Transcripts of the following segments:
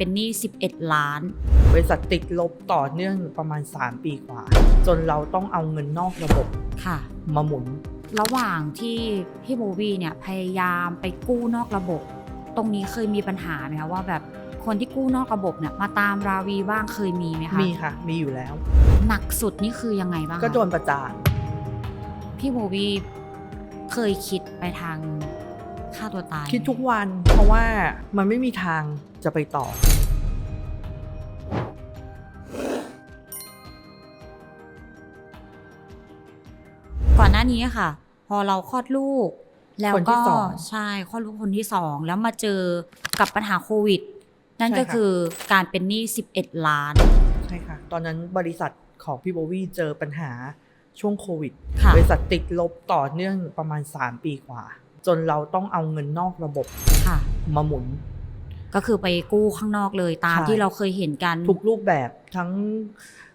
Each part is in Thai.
เป็นหนี้ 11 ล้าน บริษัทติดลบต่อเนื่องประมาณ 3 ปีกว่า จนเราต้องเอาเงินนอกระบบค่ะ มาหมุน ระหว่างที่พี่โบวี่เนี่ยพยายามไปกู้นอกระบบ ตรงนี้เคยมีปัญหาไหมคะว่าแบบคนที่กู้นอกระบบเนี่ยมาตามราวีบ้างเคยมีไหมคะมีค่ะ มีอยู่แล้ว หนักสุดนี่คือยังไงบ้างคะก็โดนประจานพี่โบวี่เคยคิดไปทาง ฆ่าตัวตาย คิดทุกวันเพราะว่ามันไม่มีทางจะไปต่อ ก่อนหน้านี้ค่ะ พอเราคลอดลูก แล้วคนที่ก็สอง ใช่คลอดลูกคนที่สองแล้วมาเจอกับปัญหาโควิด นั่นใช่ก็ค่ะคือการเป็นหนี้ 11 ล้านใช่ค่ะ ตอนนั้นบริษัทของพี่โบวี่เจอปัญหาช่วงโควิด ค่ะ บริษัทติดลบต่อเนื่องประมาณ 3 ปีกว่า จนเราต้องเอาเงินนอกระบบค่ะ มาหมุน ก็คือไปกู้ข้างนอกเลยตามใช่ ที่เราเคยเห็นกันทุกรูปแบบทั้ง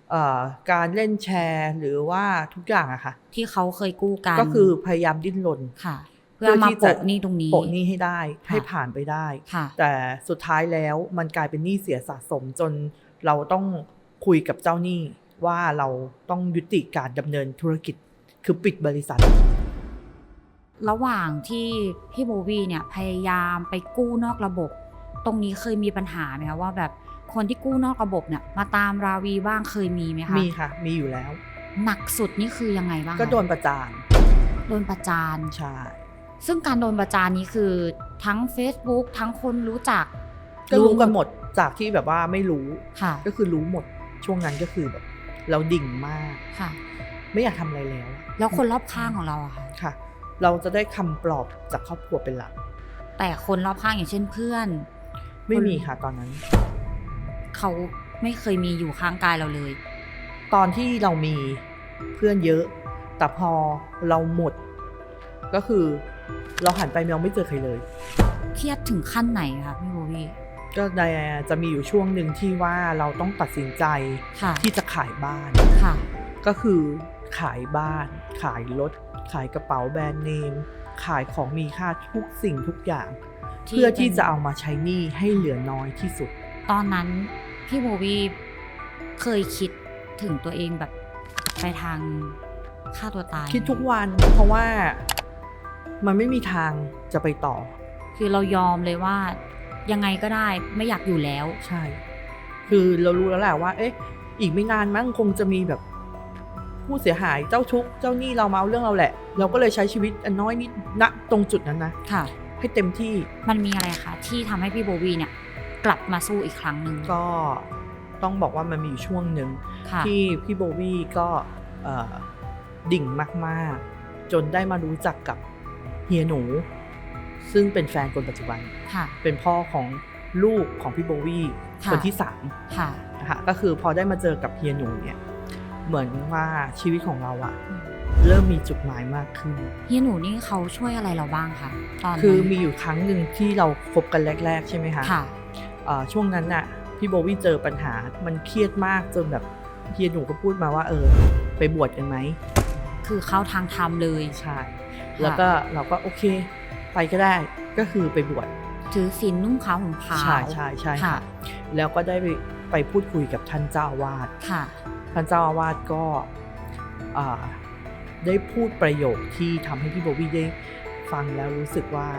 เอ่อการเล่นแชร์หรือว่าทุกอย่างอะค่ะ ที่เขาเคยกู้กันก็คือพยายามดิ้นรน ค่ะ เพื่อมาที่โปะหนี้ตรงนี้ โปะหนี้ให้ได้ค่ะ ให้ผ่านไปได้ ค่ะ แต่สุดท้ายแล้วมันกลายเป็นหนี้เสียสะสมจนเราต้องคุยกับเจ้าหนี้ว่าเราต้องยุติการดำเนินธุรกิจคือปิดบริษัท ระหว่างที่พี่โบวี่เนี่ยพยายามไปกู้นอกระบบ ตรงนี้เคยมีปัญหาไหมคะว่าแบบคนที่กู้นอกระบบเนี่ยมาตามราวีบ้างเคยมีไหมคะมีค่ะ มีอยู่แล้ว หนักสุดนี่คือยังไงบ้างคะก็โดนประจานโดนประจานใช่ซึ่ซึ่งการโดนประจานนี้คือทั้ง Facebook ทั้งคนรู้จักก็รู้กันหมดจากที่แบบว่าไม่รู้ค่ะ ก็คือรู้หมดช่วงนั้นก็คือแบบ เราดิ่งมากค่ะ ไม่อยากทำอะไรแล้ว แล้วคนรอบข้างของเราอะค่ะค่ะ เราจะได้คำปลอบจากครอบครัวเป็นหลัก แต่คนรอบข้างอย่างเช่นเพื่อน ไม่มีค่ะตอนนั้น เขาไม่เคยมีอยู่ข้างกายเราเลย ตอนที่เรามีเพื่อนเยอะ แต่พอเราหมด ก็คือเราหันไปเราไม่เจอใครเลย เครียดถึงขั้นไหนคะพี่โบวี่ก็ได้จะมีอยู่ช่วงหนึ่งที่ว่าเราต้องตัดสินใจค่ะที่จะขายบ้านค่ะก็คือขายบ้าน ขายรถ ขายกระเป๋าแบรนด์เนม ขายของมีค่าทุกสิ่งทุกอย่างที่เพื่อที่เป็นจะเอามาใช้หนี้ให้เหลือน้อยที่สุด ตอนนั้นพี่โบวี่เคยคิดถึงตัวเองแบบไปทางฆ่าตัวตาย คิดทุกวันเพราะว่ามันไม่มีทางจะไปต่อ คือเรายอมเลยว่ายังไงก็ได้ไม่อยากอยู่แล้ว ใช่ คือเรารู้แล้วแหละว่า เอ๊ะ อีกไม่นานมั้งคงจะมีแบบ ผู้เสียหายเจ้าทุกข์เจ้าหนี้เรามาเอาเรื่องเราแหละ เราก็เลยใช้ชีวิตอันน้อยนิดณตรงจุดนั้นนะค่ะ ให้เต็มที่มันมีอะไรคะที่ทำให้พี่โบวี่เนี่ย กลับมาสู้อีกครั้งหนึ่งก็ต้องบอกว่ามันมีอยู่ช่วงหนึ่ง ค่ะที่พี่โบวี่ก็เอ่อดิ่งมากๆ จนได้มารู้จักกับเฮียหนู ซึ่งเป็นแฟนคนปัจจุบัน ค่ะ เป็นพ่อของลูกของพี่โบวี่ค่ะ คนที่สามค่ะ นะคะก็คือพอได้มาเจอกับเฮียหนูเนี่ย เหมือนว่าชีวิตของเราอะเริ่มมีจุดหมายมากขึ้นเฮียหนูนี่เขาช่วยอะไรเราบ้างคะตอนนั้นคือมีอยู่ครั้งหนึ่งที่เราคบกันแรก ๆ ใช่ไหมคะค่ะเอ่อช่วงนั้นน่ะพี่โบวี่เจอปัญหา มันเครียดมากจนแบบเฮียหนูก็พูดมาว่าเออ ไปบวชกันไหมคือเข้าทางธรรมเลยใช่แล้วก็เราก็โอเค ไปก็ได้ก็คือไปบวชถือศีลนุ่งขาวห่มขาวใช่ใช่ใช่ค่ะค่ะแล้วก็ได้ไป ไปพูดคุยกับท่านเจ้าอาวาสค่ะท่านเจ้าอาวาสก็อ่าได้พูดประโยคที่ทำให้พี่โบวี่ได้ฟังแล้วรู้สึกว่า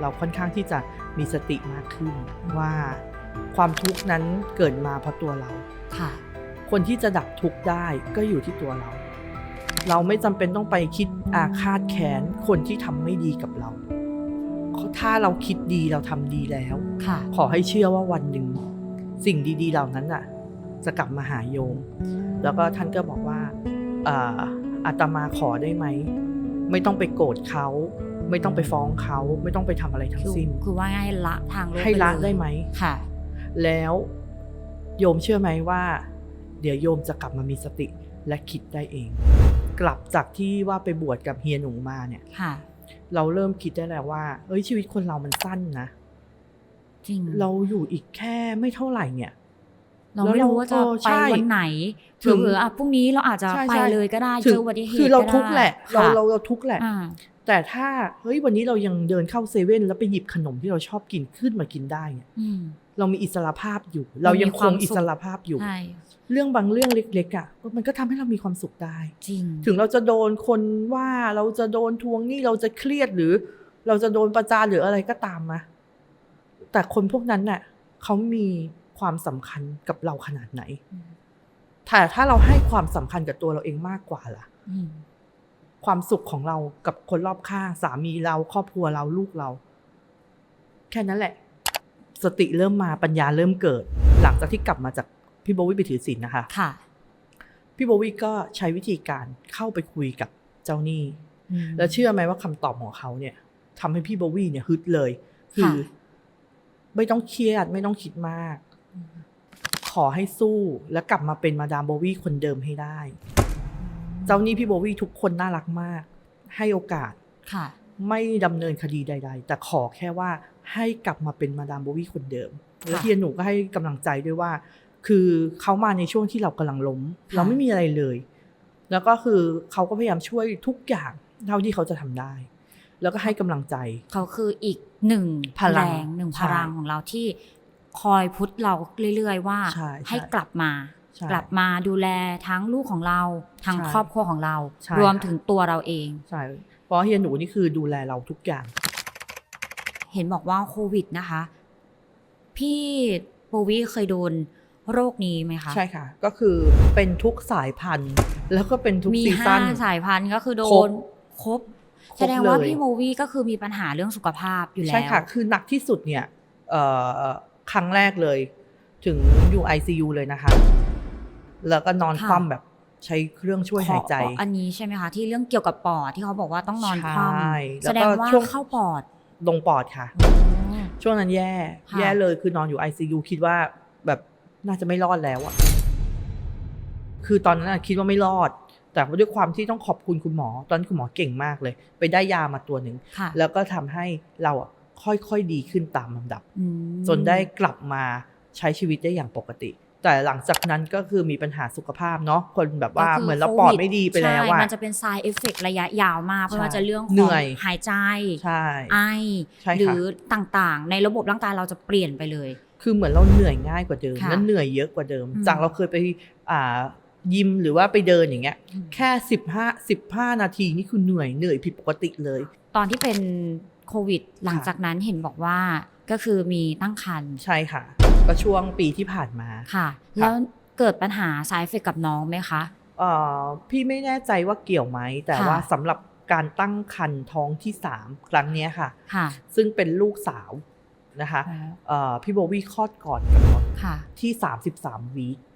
เราค่อนข้างที่จะมีสติมากขึ้นว่าความทุกข์นั้นเกิดมาเพราะตัวเราค่ะ คนที่จะดับทุกข์ได้ก็อยู่ที่ตัวเรา เราไม่จำเป็นต้องไปคิดอาฆาตแค้นคนที่ทำไม่ดีกับเรา ถ้าเราคิดดีเราทำดีแล้วค่ะขอให้เชื่อว่าวันหนึ่ง สิ่งดี ๆ เหล่านั้นน่ะจะกลับมาหาโยม แล้วก็ท่านก็บอกว่าอ่าอาตมาขอได้ไหม ไม่ต้องไปโกรธเขาไม่ต้องไปฟ้องเขาไม่ต้องไปทำอะไรทั้คืงอสิ้นคือว่าง่ายละทางโลกให้ละปเยได้ไหมค่ะ แล้วโยมเชื่อไหมว่า เดี๋ยวโยมจะกลับมามีสติและคิดได้เอง กลับจากที่ว่าไปบวชกับเฮียหนูมาเนี่ยค่ะเราเริ่มคิดได้แล้วว่า เอ้ยชีวิตคนเรามันสั้นนะ จริง เราอยู่อีกแค่ไม่เท่าไหร่เนี่ย เราไม่รู้ว่าจะแล้วเราไปใช่วันไหนถึงเผื่อๆอะพรุ่งนี้เราอาจจะใช่ไปใช่เลยก็ได้ถึเจงออุบัติเหตุคือเราได้ทุกข์แหละ เราค่ะเราเราทุกข์แหละอ่าแต่ถ้าเฮ้ยวันนี้เรายังเดินเข้าเซเว่นแล้วไปหยิบขนมที่เราชอบกินขึ้นมากินได้เนี่ยอืมเรามีอิสระภาพอยู่ เรายังคงอิสระภาพอยู่ใช่เรื่องบางเรื่องเล็กๆอะมันก็ทำให้เรามีความสุขได้ จริง ถึงเราจะโดนคนว่าเราจะโดนทวงหนี้เราจะเครียดหรือ เราจะโดนประจานหรืออะไรก็ตามนะ แต่คนพวกนั้นน่ะเขามีความสำคัญกับเราขนาดไหนอืมแต่ถ้าเราให้ความสำคัญกับตัวเราเองมากกว่าล่ะอืมความสุขของเรากับคนรอบข้างสามีเราครอบครัวเราลูกเรา แค่นั้นแหละ สติเริ่มมาปัญญาเริ่มเกิด หลังจากที่กลับมาจากพี่โบวี่ไปถือศีลนะคะ ค่ะ พี่โบวี่ก็ใช้วิธีการเข้าไปคุยกับเจ้าหนี้อืมแล้วเชื่อไหมว่าคำตอบของเขาเนี่ยทำให้พี่โบวี่เนี่ยฮึดเลย คือค่ะ ไม่ต้องเครียดไม่ต้องคิดมากอืมขอให้สู้และกลับมาเป็นมาดามโบวี่คนเดิมให้ได้ เจ้าหนี้พี่โบวี่ทุกคนน่ารักมาก ให้โอกาสค่ะ ไม่ดำเนินคดีใด ๆ แต่ขอแค่ว่าให้กลับมาเป็นมาดามโบวี่คนเดิมค่ะแล้วเฮียหนูก็ให้กำลังใจด้วยว่า คือเขามาในช่วงที่เรากำลังล้มค่ะเราไม่มีอะไรเลย แล้วก็คือเขาก็พยายามช่วยทุกอย่างเท่าที่เขาจะทำได้ แล้วก็ให้กำลังใจ เขาคืออีกหนึ่งพลังแรงหนึ่งใช่พลังของเราที่คอยพุทเราเรื่อยๆว่าใช่ใช่ให้กลับมาใช่กลับมาดูแลทั้งลูกของเราทั้งใช่ครอบครัวของเราใช่รวมค่ะถึงตัวเราเองใช่เพราะเฮียหนูนี่คือดูแลเราทุกอย่าง เห็นบอกว่าโควิดนะคะ พี่โบวี่เคยโดนโรคนี้ไหมคะ ใช่ค่ะ ก็คือเป็นทุกสายพันธุ์ แล้วก็เป็นทุกมีซีห้าซั่นสายพันธุ์ก็คือโดครบนครบครบ แสดงว่าเลยพี่โบวี่ก็คือมีปัญหาเรื่องสุขภาพอยู่แล้ว ใช่ค่ะ คือหนักที่สุดเนี่ยเอ่อครั้งแรกเลย ถึงอยู่ ICU เลยนะคะ แล้วก็นอนค่ะคว่ำแบบใช้เครื่องช่วยหายใจขออันนี้ใช่ไหมคะ ที่เรื่องเกี่ยวกับปอดที่เขาบอกว่าต้องนอนคว่ใช่ำแล้วก็แสดงว่าช่วงเข้าปอดลงปอดค่ะ ช่วงนั้นแย่ค่ะแย่เลยคือนอนอยู่ ICU คิดว่าแบบน่าจะไม่รอดแล้วอะคือตอนนั้นอะคิดว่าไม่รอด แต่ด้วยความที่ต้องขอบคุณคุณหมอ ตอนนนคุณหมอเก่งมากเลย ไปได้ยามาตัวหนึ่งค่ะแล้วก็ทำให้เราอะค่อยๆดีขึ้นตามลำดับอืมจนได้กลับมาใช้ชีวิตได้อย่างปกติ แต่หลังจากนั้นก็คือมีปัญหาสุขภาพเนาะคนแบบว่าก็คืเหมือนเราโคปอดวิไม่ดีไปแล้วใช่อะมันจะเป็น side effect ระยะยาวมากไม่ว่าใช่จะเรื่องขเหนื่องอยหายใจใช่ไอใช่ค่ะหรือต่างๆ ในระบบร่างกายเราจะเปลี่ยนไปเลย คือเหมือนเราเหนื่อยง่ายกว่าเดิมค่ะและเหนื่อยเยอะกว่าเดิมอืมจากเราเคยไปอ่า ยิมหรือว่าไปเดินอย่างเงี้ยอืมแค่สิบห้าสิบห้านาทีนี่คือเหนื่อยเหนื่อยผิดปกติเลย ตอนที่เป็นโควิด หลังจากนั้นเห็นบอกว่าก็คือมีตั้งครรภ์ใช่ค่ะ ก็ช่วงปีที่ผ่านมาค่ะ แล้วเกิดปัญหา side effect กับน้องไหมคะเอ่อพี่ไม่แน่ใจว่าเกี่ยวไหม แต่ค่ะว่าสำหรับการตั้งครรภ์ท้องที่สามครั้งเนี้ยค่ะค่ะ ซึ่งเป็นลูกสาวนะคะอ๋อเอ่อพี่โบวี่คลอดก่อนกำหนดค่ะที่ 33วีคโอ้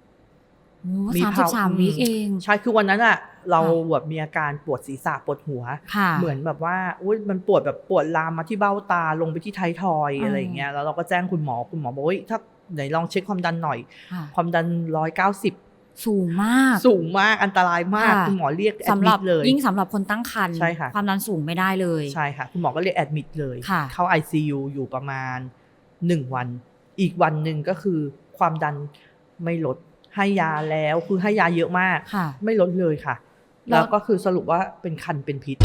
มีสามสิภาวะบสามอืมวีคเอง ใช่คือวันนั้นอะเราค่ะแบบมีอาการปวดศีรษะปวดหัวค่ะเหมือนแบบว่าอุ้ยมันปวดแบบปวดลามมาที่เบ้าตาลงไปที่ไทยทอยอืมอะไรอย่างเงี้ยแล้วเราก็แจ้งคุณหมอคุณหมอบอกว่าเฮ้ยถ้าไหนลองเช็คความดันหน่อยค่ะความดัน190สูงมาก สูงมากอันตรายมากค่ะคุณหมอเรียกแอดสำหมิรับดเลย ยิ่งสำหรับคนตั้งครรภ์ใช่ค่ะความดันสูงไม่ได้เลยใช่ค่ะ คุณหมอก็เรียกแอดมิดเลยค่ะเข้า ICU อยู่ประมาณ1วัน อีกวันหนึ่งก็คือความดันไม่ลด ให้ยาแล้วคือให้ยาเยอะมาก ค่ะ ไม่ลดเลยค่ะ แล้ว แล้วก็คือสรุปว่าเป็นคันเป็นพิษ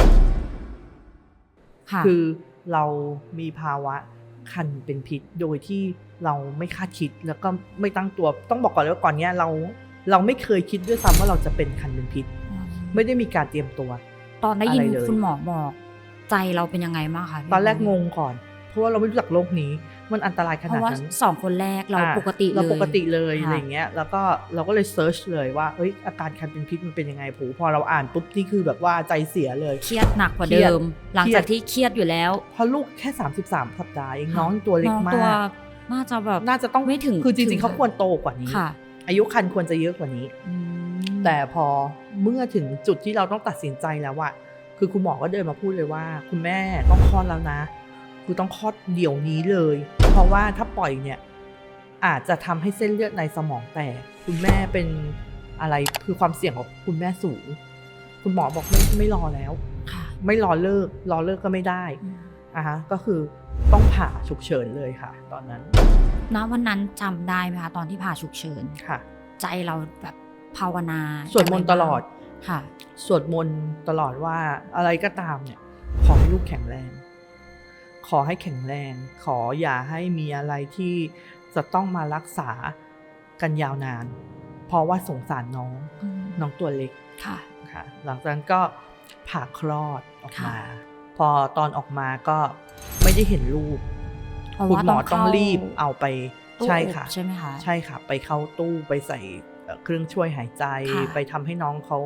ค่ะ คือเรามีภาวะคันเป็นพิษโดยที่เราไม่คาดคิดแล้วก็ไม่ตั้งตัวต้องบอกก่อนเลยว่าก่อนเนี้ยเราเราไม่เคยคิดด้วยซ้ำว่าเราจะเป็นคันเป็นพิษ ไม่ได้มีการเตรียมตัว ตอนได้ยินอะไรเลย คุณหมอบอก ใจเราเป็นยังไงบ้างคะพี่ตอนแรกงงก่อน เพราะว่าเราไม่รู้จักโรคนี้ มันอันตรายขเพนาดราะว่านั้นสองคนแรกเราอะปกติเลยเราปกติเลยค่ะอะไรอย่างเงี้ยแล้วก็เราก็เลยเซิร์ชเลยว่าเอ้ยอาการคันเป็นพิษมันเป็นยังไงผูพอเราอ่านปุ๊บนี่คือแบบว่าใจเสียเลยเครียดหนักกว่าเครียเดิดมหลังจากที่เครียดอยู่แล้วเพราะลูกแค่ 33สัปดาห์เองน้องตัวเล็กน้องมาตัวกน่าจะแบบน่าจะต้องไม่ถึงคือจริงถึๆงเขาควรโตกว่านี้ค่ะอายุคันควรจะเยอะกว่านี้อืมแต่พอเมื่อถึงจุดที่เราต้องตัดสินใจแล้วอะคือคุณหมอก็เดินมาพูดเลยว่า คุณแม่ต้องคลอดแล้วนะ คือต้องคลอดเดี๋ยวนี้เลย เพราะว่าถ้าปล่อยเนี่ย อาจจะทำให้เส้นเลือดในสมองแตกคุณแม่เป็นอะไรคือความเสี่ยงของคุณแม่สูง คุณหมอบอกไม่ไม่รอแล้วค่ะไม่รอเลิกรอเลิกก็ไม่ได้อืมอะฮะก็คือต้องผ่าฉุกเฉินเลยค่ะ ตอนนั้นณวันนั้นจำได้ไหมคะตอนที่ผ่าฉุกเฉินค่ะ ใจเราแบบภาวนาสวดมนต์ตลอดค่ะ สวดมนต์ตลอดว่าอะไรก็ตามเนี่ยขอให้ให้ลูกแข็งแรง ขอให้แข็งแรง ขออย่าให้มีอะไรที่จะต้องมารักษากันยาวนาน เพราะว่าสงสารน้องอืมน้องตัวเล็กค่ะค่ะ หลังจากนั้นก็ผ่าคลอดออกมาค่ะพอตอนออกมาก็ไม่ได้เห็นลูกเพราะคุณว่าหมอต้องเข้ารีบเอาไปตู้ใช่อบค่ะ ใช่ไหมคะใช่ค่ะ ไปเข้าตู้ไปใส่เอ่อเครื่องช่วยหายใจค่ะไปทำให้น้องเขา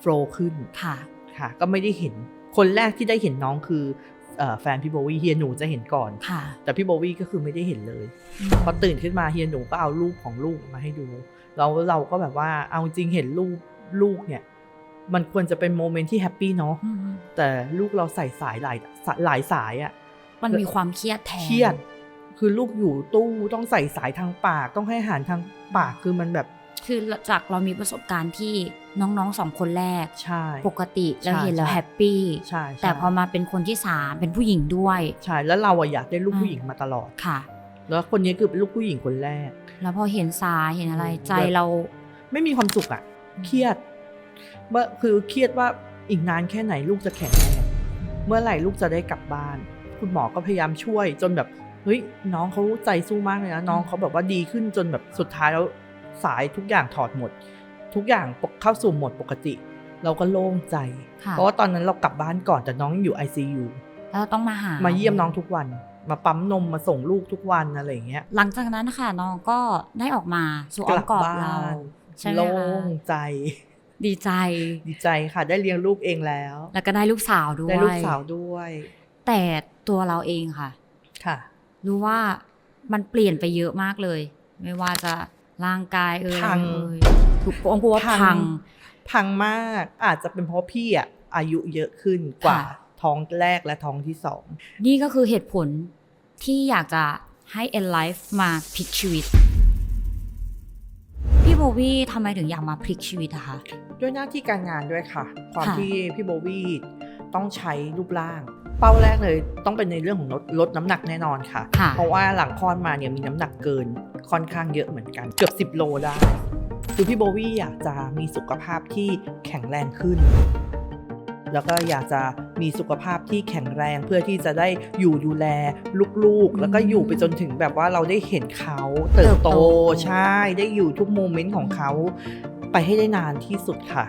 โฟลว์ขึ้นค่ะ ค่ะ ก็ไม่ได้เห็นคนแรกที่ได้เห็นน้องคือเอ่อ แฟนพี่โบวี่เฮียหนูจะเห็นก่อนค่ะแต่พี่โบวี่ก็คือไม่ได้เห็นเลยอืมพอตื่นขึ้นมาเฮียหนูก็เอารูปของลูกมาให้ดูเราเราก็แบบว่าเอาจริงเห็นรูปลูกเนี่ย มันควรจะเป็นโมเมนต์ที่แฮปปี้เนาะอืมแต่ลูกเราใส่สายหลายหลายสายอะมันมีความเครียดแทนเครียด คือลูกอยู่ตู้ต้องใส่สายทางปาก ต้องให้อาหารทางปากคือมันแบบ คือจากเรามีประสบการณ์ที่ น้องๆสองคนแรก ใช่ ปกติเราใช่เห็นแล้วใช่แฮปปี้ใช่ใช่แต่พอมาเป็นคนที่สามเป็นผู้หญิงด้วยใช่แล้วเราอะอยากได้ลูกอืมผู้หญิงมาตลอดค่ะ แล้วคนนี้คือเป็นลูกผู้หญิงคนแรก แล้วพอเห็นสายเห็นอะไรอืมใจแบบเรา ไม่มีความสุขอะเครียดเมื่อคือเครียดว่าอีกนานแค่ไหนลูกจะแข็งแรงเมื่อไหร่ลูกจะได้กลับบ้าน คุณหมอก็พยายามช่วย จนแบบเฮ้ยน้องเขาใจสู้มากเลยนะน้องเขาแบบว่าดีขึ้นจนแบบสุดท้ายแล้วสายทุกอย่างถอดหมด ทุกอย่างปกเข้าสู่โหมดปกติ เราก็โล่งใจค่ะเพราะว่าตอนนั้นเรากลับบ้านก่อนแต่น้องยังอยู่ ICU แล้วต้องมาหามามาเยี่ยมน้องทุกวัน มาปั๊มนมมาส่งลูกทุกวันอะไรอย่างเงี้ย หลังจากนั้นนะคะน้องก็ได้ออกมาสู่อ้อมกอดเราใช่ไหมโล่คะงใจ ดีใจ ดีใจค่ะ ได้เลี้ยงลูกเองแล้ว แล้วก็ได้ลูกสาวด้วยได้ลูกสาวด้วย แต่ตัวเราเองค่ะ ค่ะ รู้ว่ามันเปลี่ยนไปเยอะมากเลย ไม่ว่าจะร่างกายเอ่ย พังเอ่ยถูกองค์กว่าพัง พังมากอาจจะเป็นเพราะพี่อะอายุเยอะขึ้นกว่าค่ะท้องแรกและท้องที่สอง นี่ก็คือเหตุผลที่อยากจะให้ N Life มาพลิกชีวิต พี่โบวี่ทำไมถึงอยากมาพลิกชีวิตอะคะ ด้วยหน้าที่การงานด้วยค่ะ ความค่ะที่พี่โบวี่ต้องใช้รูปร่าง เป้าแรกเลยต้องเป็นในเรื่องของลดลดน้ำหนักแน่นอนค่ะค่ะเพราะว่าหลังคลอดมาเนี่ยมีน้ำหนักเกินค่อนข้างเยอะเหมือนกัน เกือบ10โลได้ คือพี่โบวี่อยากจะมีสุขภาพที่แข็งแรงขึ้น แล้วก็อยากจะมีสุขภาพที่แข็งแรงเพื่อที่จะได้อยู่ดูแลลูกอืมๆแล้วก็อยู่ไปจนถึงแบบว่าเราได้เห็นเขาเติบโตเติบโตใช่ได้อยู่ทุกโมเมนต์ของเขาไปให้ได้นานที่สุดค่ะ